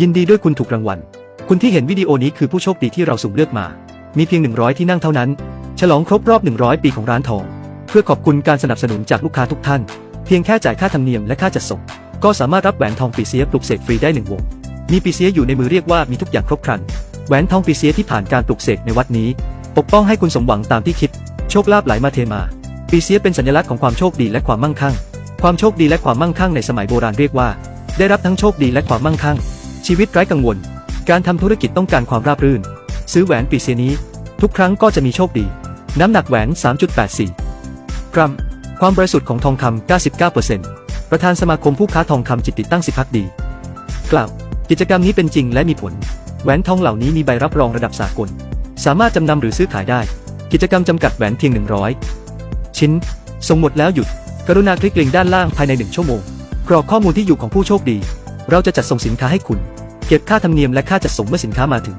ยินดีด้วยคุณถูกรางวัล คุณที่เห็นวิดีโอนี้คือผู้โชคดีที่เราสุ่มเลือกมา มีเพียง 100 ที่นั่งเท่านั้น ฉลองครบรอบ 100 ปีของร้านทอง เพื่อขอบคุณการสนับสนุนจากลูกค้าทุกท่าน เพียงแค่จ่ายค่าธรรมเนียมและค่าจัดส่ง ก็สามารถรับแหวนทองปีเสียปลุกเสกฟรีได้หนึ่งวง มีปีเสียอยู่ในมือเรียกว่ามีทุกอย่างครบครัน แหวนทองปีเสียที่ผ่านการปลุกเสกในวัดนี้ ปกป้องให้คุณสมหวังตามที่คิด โชคลาภไหลมาเทมา ปีเสียเป็นสัญลักษณ์ของความโชคดีและความมั่งคั่ง ความโชคดีและความมั่งคั่งในสมัยโบราณเรียกว่า ได้รับทั้งโชคดีและความมั่งคั่ง ชีวิตไร้กังวล การทำธุรกิจต้องการความราบรื่น ซื้อแหวนปีเสียนี้ ทุกครั้งก็จะมีโชคดี น้ำหนักแหวน 3.84 กรัม ความบริสุทธิ์ของทองคำ 99%ประธานสมาคมผู้ค้าทองคำจิตติดตั้งสิพักดี กล่าว กิจกรรมนี้เป็นจริงและมีผล แหวนทองเหล่านี้มีใบรับรองระดับสากล สามารถจำนำหรือซื้อขายได้ กิจกรรมจำกัดแหวนเพียง 100 ชิ้น ส่งหมดแล้วหยุด กรุณาคลิกลิงก์ด้านล่างภายใน 1 ชั่วโมง กรอกข้อมูลที่อยู่ของผู้โชคดี เราจะจัดส่งสินค้าให้คุณ เก็บค่าธรรมเนียมและค่าจัดส่งเมื่อสินค้ามาถึง